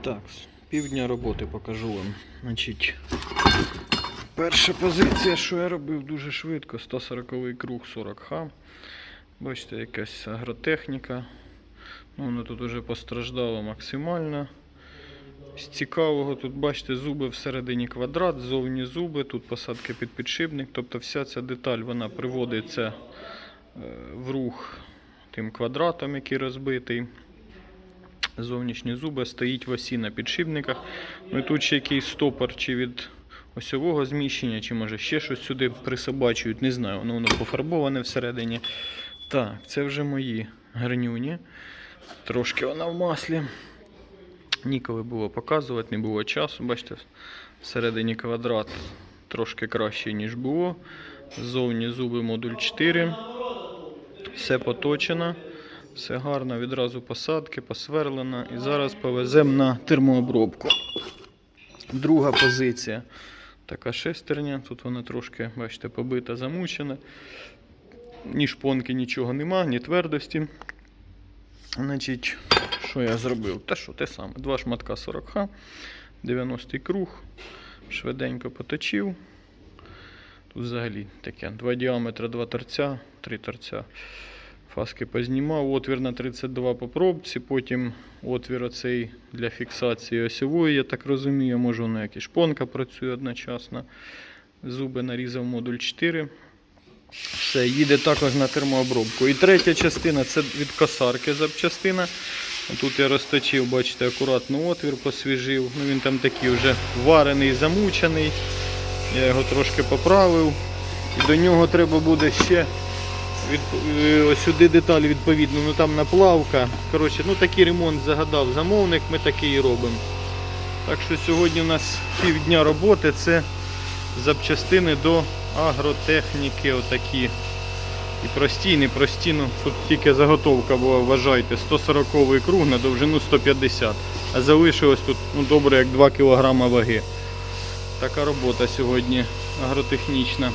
Так, півдня роботи покажу вам. Значить, перша позиція, що я робив дуже швидко, 140 круг 40Х. Бачите, якась агротехніка. Ну, воно тут вже постраждало максимально. З цікавого тут бачите зуби всередині квадрат, зовні зуби, тут посадки під підшипник. Тобто вся ця деталь вона приводиться е, в рух тим квадратом, який розбитий. Зовнішні зуби стоїть в осі на підшипниках. Ну і тут ще якийсь стопор чи від осьового зміщення, чи може ще щось сюди присобачують, не знаю, воно, воно пофарбоване всередині. Так, це вже мої гарнюні. Трошки вона в маслі. Ніколи було показувати, не було часу. Бачите, всередині квадрат трошки краще, ніж було. Ззовні зуби модуль 4. Все поточено. Все гарно, відразу посадки, посверлено. І зараз повеземо на термообробку. Друга позиція. Така шестерня. Тут вона трошки, бачите, побита, замучена. Ні шпонки, нічого нема, ні твердості. Значить, що я зробив? Та що, те саме. Два шматка 40Х, 90 круг. Швиденько поточив. Тут взагалі таке. Два діаметри, два торця, три торця. Фаски познімав, отвір на 32 по пробці, потім отвір оцей для фіксації осьової, я так розумію, може воно як і шпонка працює одночасно. Зуби нарізав модуль 4. Все, їде також на термообробку. І третя частина це від косарки запчастина. Тут я розточив, бачите, акуратно отвір посвіжив. Ну, він там такий вже варений, замучений. Я його трошки поправив. І до нього треба буде ще від, е, сюди деталі відповідно, ну там наплавка. Коротше, ну такий ремонт загадав замовник, ми такий і робимо. Так що сьогодні у нас півдня роботи, це запчастини до агротехніки отакі. І прості, і не ну тут тільки заготовка була, вважайте, 140 круг на довжину 150. А залишилось тут ну, добре як 2 кг ваги. Така робота сьогодні агротехнічна.